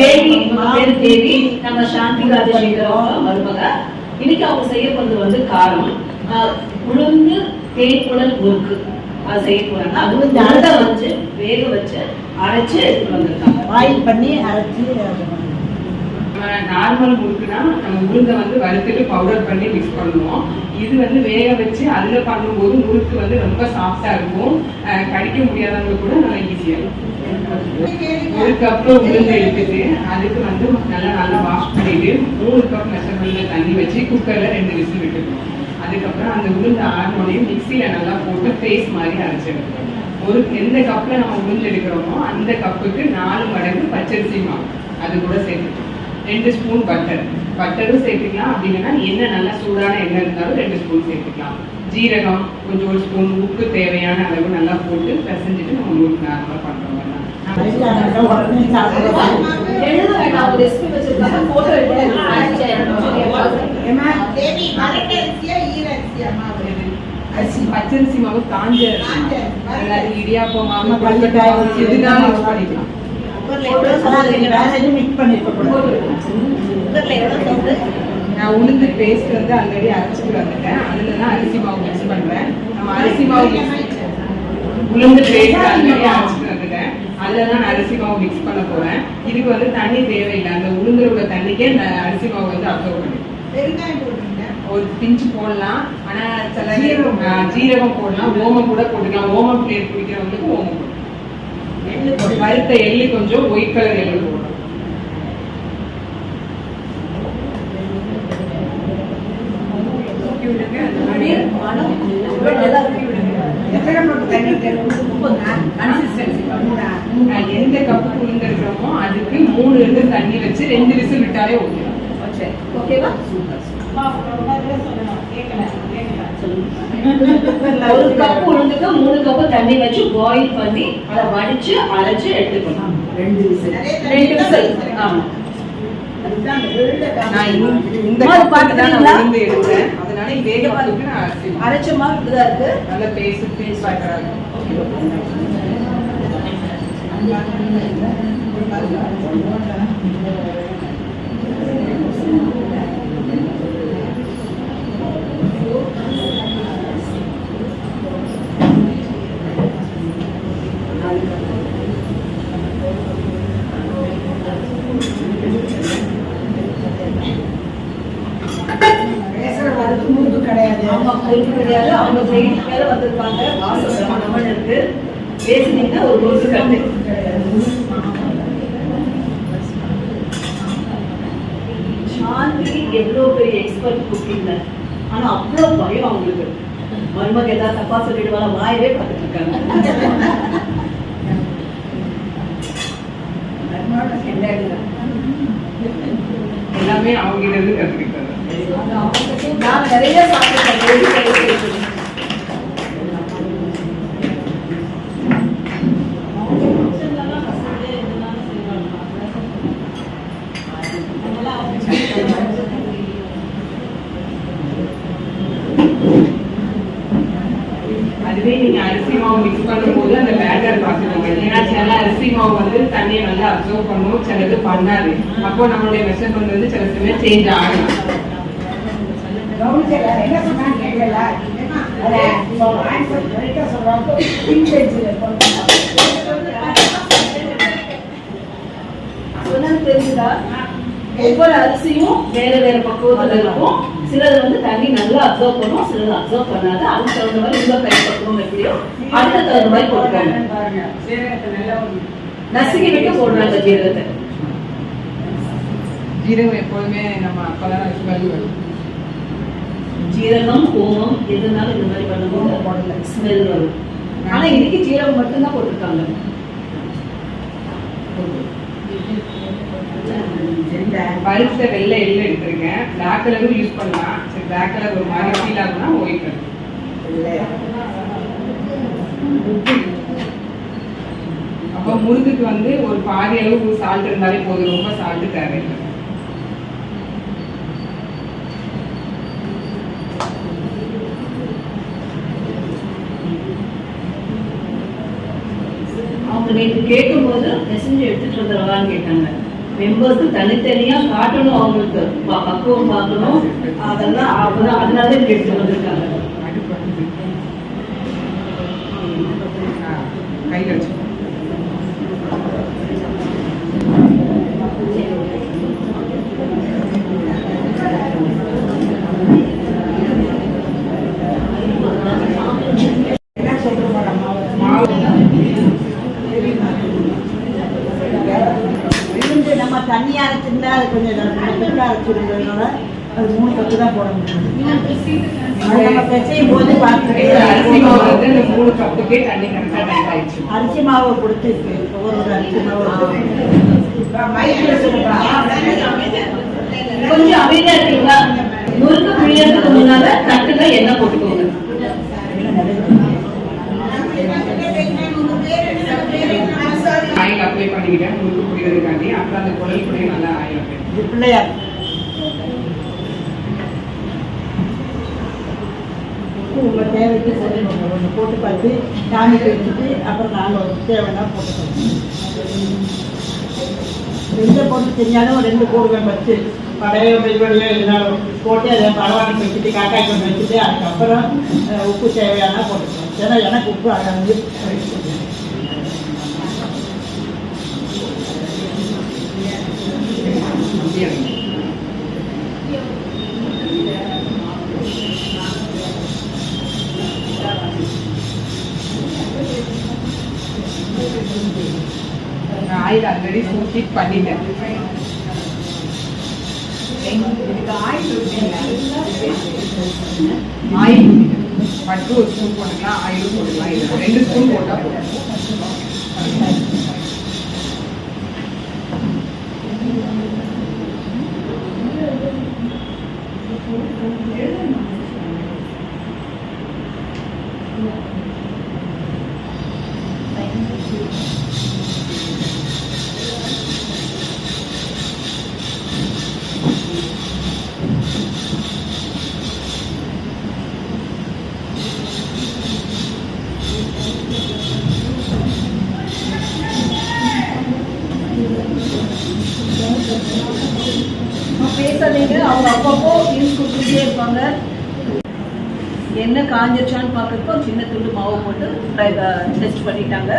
தேவி பேரு தேவி நம்ம சாந்தி ராஜசேகர் அவங்க மருமக. இன்னைக்கு அவங்க செய்ய போறது வந்து காரம். உளுந்து தேய்க்குழல் முறுக்கு அது செய்ய போறாங்க. அது வந்து அடை வச்சு வேக வச்சு அரைச்சு வந்திருக்காங்க. ஆயில் பண்ணி அரைச்சி. நார்மல் முறுக்குனா நம்ம உளுந்தை வந்து வறுத்துட்டு பவுடர் பண்ணி மிக்ஸ் பண்ணுவோம். இது வந்து வேக வச்சு அதுல பண்ணும்போது முறுக்கு வந்து ரொம்ப சாஃப்டா இருக்கும். கடிக்க முடியாதவங்க கூட நல்லா ஈஸியா இருக்கும். ஒரு கப்பு உளுந்து எடுத்துட்டு அதுக்கு வந்து நல்லா நல்லா வாஷ் பண்ணிட்டு மூணு கப் மெஷர்மெண்ட்ல தண்ணி வச்சு குக்கர்ல ரெண்டு விசில் விட்டுக்கணும். அதுக்கப்புறம் அந்த உளுந்து ஆறுனோடையும் மிக்சியில நல்லா போட்டு பேஸ்ட் மாதிரி அரைச்சிடணும். ஒரு எந்த கப்ல நம்ம உளுந்து எடுக்கிறோமோ அந்த கப்புக்கு நாலு மடங்கு பச்சரிசி மாவு. அது கூட சேர்த்துக்கணும் ரெண்டு ஸ்பூன் பட்டர் பட்டரும் சேர்த்துக்கலாம். அப்படி இல்லைன்னா நல்லா சூடான எண்ணெய் இருந்தாலும் ரெண்டு ஸ்பூன் சேர்த்துக்கலாம். ஜீரகம் கொஞ்சம் ஒரு ஸ்பூன் உப்பு தேவையான அளவு நல்லா போட்டு பிசைஞ்சிட்டு நம்ம உங்களுக்கு நார்மலாக பண்ணுறோம் எழுத வேண்டாம் ஒரு வச்சிருக்காங்க போட்டோ எடுத்து அரிசி பச்சரிசி மாவு காஞ்ச அதாவது இடியாப்பம் மாவு நம்ம வச்சு யூஸ் பண்ணிக்கலாம் நான் உளுந்து பேஸ்ட் வந்து ஆல்ரெடி அரைச்சிட்டு வந்துட்டேன் அதுல தான் அரிசி மாவு மிக்ஸ் பண்றேன் நம்ம அரிசி மாவு உளுந்து பேஸ்ட் ஆல்ரெடி அரைச்சிட்டு அதுல தான் நான் அரிசி மாவு மிக்ஸ் பண்ண போறேன். இதுக்கு வந்து தண்ணி தேவையில்லை. அந்த உளுந்துல உள்ள தண்ணிக்கே இந்த அரிசி மாவு வந்து அப்சர்வ் போடுறீங்க? ஒரு பிஞ்சு போடலாம். ஆனா சில ஜீரகம் போடலாம். ஓமம் கூட போட்டுக்கலாம். ஓமம் பிளேட் குடிக்கிறவங்களுக்கு ஓமம். வறுத்த எள்ளு கொஞ்சம் ஒயிட் கலர் எள்ளு போடலாம் மனம் நல்லா இருக்கு எத்தனை போட்டு தண்ணி ஊத்தணும்? கன்சிஸ்டன்சி எந்த கப்பு உளுந்து எடுக்கிறோமோ அதுக்கு மூணு இருந்து தண்ணி வச்சு ரெண்டு விசில் விட்டாலே ஓகே. ஓகேவா? ஒரு கப் உளுந்துக்கு மூணு கப் தண்ணி வச்சு பாயில் பண்ணி அதை வடிச்சு அரைச்சு எடுத்துக்கணும். ரெண்டு விசில். ரெண்டு விசில். ஆமா. அதுதான் அந்த வெள்ளை நான் காய். இந்த- இந்த அம்மா, இது கப்புக்கு தான் நான் பாத்துக்கிறீங்களா? உளுந்து எடுத்தேன். அதனால வேக பார்த்துக்கு நான் அரிசி மாவு. அரைச்ச மாதிரி இப்படிதான் இருக்கு? நல்ல பேசுற வரைக்கும் முறுக்கு கிடையாது. கிடையாது. அவங்க சைடு மேல வந்திருக்காங்க வாசல் பிரமாணம் இருக்கு. பேசினீங்கன்னா ஒரு ரோஸ் கண்டு. சாந்தி எவ்வளோ பெரிய எக்ஸ்பர்ட் குக்கிங்ல ஆனா அவ்வளோ பயம் அவங்களுக்கு. மருமக ஏதாவது தப்பா சொல்லிடுவாங்க வாயவே பார்த்துட்டு இருக்காங்க. எல்லாமே அவங்க கிட்ட இருந்து கத்துக்கிட்டது நான் நிறைய சாப்பிட்டேன் அதுவே நீங்க அரிசி மாவு மிக்ஸ் பண்ணும்போது அந்த பேட்டர் பார்த்துக்கோங்க ஏன்னா சில அரிசி மாவு வந்து தண்ணியை நல்லா அப்சர்வ் பண்ணும் சிலது பண்ணாது அப்போ நம்மளுடைய மெஷர்மெண்ட் வந்து சில சமயம் சேஞ்ச் ஆகலாம் கவனிக்கல, என்ன சொன்னாங்க கேட்கல. அதை சொல்ற answer correct ஆ சொல்றாங்க. vintage ல போட்டாங்க. சொன்னது தெரிஞ்சுதா ஒவ்வொரு அரிசியும் வேற வேற பக்குவத்துல இருக்கும். சிலது வந்து தண்ணி நல்லா அப்சர்வ் பண்ணும் சிலது அப்சர்வ் பண்ணாது. அதுக்கு தகுந்த மாதிரி உங்க கை பக்குவம் எப்படியோ. அதுக்கு தகுந்த மாதிரி போட்டுக்கோங்க. நசுக்கி விட்டு போடுறாங்க ஜீரகத்தை. ஜீரகம் எப்போதுமே நம்ம அப்பதான் ஸ்மெல் வரும். ஜீரகம் ஓமம் எதுனாலும் இந்த மாதிரி பண்ணும்போது போடல. ஸ்மெல் வரும். ஆனா இன்னைக்கு ஜீரகம் மட்டும்தான் போட்டிருக்காங்க. ஜெண்டா. வெள்ளை எள்ளு எடுத்துருக்கேன். பிளாக் கலரும் யூஸ் பண்ணலாம். சரி பிளாக் கலர் ஒரு மாதிரி ஃபீல் ஆகுனா ஒயிட் கலர் அப்போ முருகுக்கு வந்து ஒரு பாதி அளவு சால்ட் இருந்தாலே போதும். ரொம்ப சால்ட் தேவையில்லை அவங்க நேற்று கேட்கும்போது மெசேஜ் எடுத்துட்டு வந்துடுவான்னு கேட்டாங்க. மெம்பர்ஸ் தனித்தனியா காட்டணும் அவங்களுக்கு. பக்குவம் பார்க்கணும். அதெல்லாம் அப்பதான் அதனால இப்படி எடுத்து வந்திருக்காங்க. கைகள் வந்து. ஆ, கையில வச்சு என்ன சொல்றோம் நம்ம மாவு விழுந்து நம்ம தண்ணியா அரைச்சிருந்தா அது கொஞ்சம் அரைச்சிருந்ததுனால அது மூணு கப்பு தான் போட முடியும் அது நம்ம பிசையும் போது இந்த அரிசி மாவு கொடுத்து ஒவ்வொரு அரிசி மாவு கொஞ்சம் அமைதியா இருக்கீங்களா? முறுக்கு பிழியறதுக்கு முன்னால தட்டுல எண்ணெய் போட்டுக்கோங்க. ஆயில் அப்ளை பண்ணிக்கிட்டேன் முறுக்கு புரியறதுக்காண்டி அப்புறம் அந்த குடல் கூட நல்லா ஆயில் பிள்ளையார். உப்பு தேவைக்கு போட்டுக்கோங்க ஒன்று போட்டு பார்த்து சாமி வச்சுட்டு அப்புறம் நாங்கள் தேவைன்னா போட்டுக்கோங்க ரெண்டு போட்டு செஞ்சாலும் ரெண்டு போடுவேன் வச்சு பழைய வெளிவழியோ இருந்தாலும் போட்டு அதை பரவாயில்ல வச்சுட்டு காக்காய் கொண்டு வச்சுட்டு அதுக்கப்புறம் உப்பு தேவையானா போட்டுக்கோங்க ஏன்னா எனக்கு உப்பு அதை வந்து நான் ஆயில் ஆல்ரெடி ஹீட் பண்ணிட்டேன் ஆயில் ஊத்திட்டேன். பட்டு ஒரு ஸ்பூன் போட்டுக்கலாம் ஆயில் போட்டுக்கலாம் இது ரெண்டு ஸ்பூன் போட்டா போதும். பேசாதீங்க நியூஸ் இருப்பாங்க. என்ன காஞ்சிருச்சான்னு பார்க்குறப்போ சின்ன துண்டு மாவு போட்டு டெஸ்ட் பண்ணிட்டாங்க.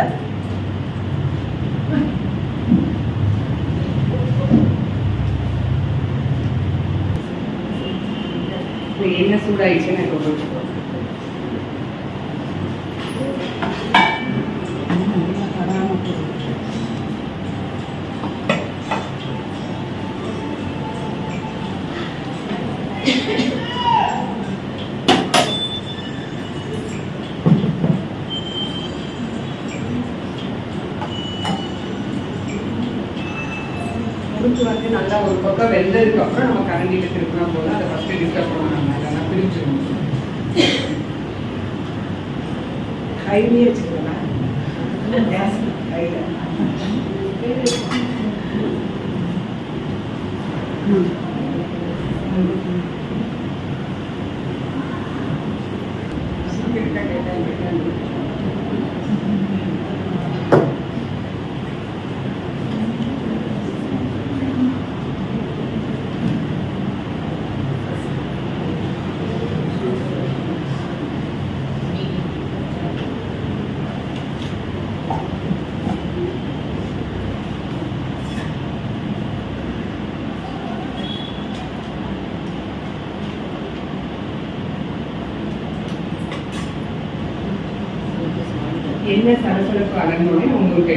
என்ன சூடாயிடுச்சுன்னு எனக்கு முறுக்கு வந்து நல்லா ஒரு பக்கம் வெந்ததுக்கு அப்புறம் நம்ம கரண்டியில் திருப்பினா போதும். அதை ஃபஸ்ட்டு டிஸ்டர்ப் பண்ணணும் நம்ம இல்லைன்னா பிரிஞ்சிடும் கையிலேயே வச்சுக்கலாம் கேஸ் கையில். என்ன சலசலப்பு அடங்கினோடனே உங்களுக்கு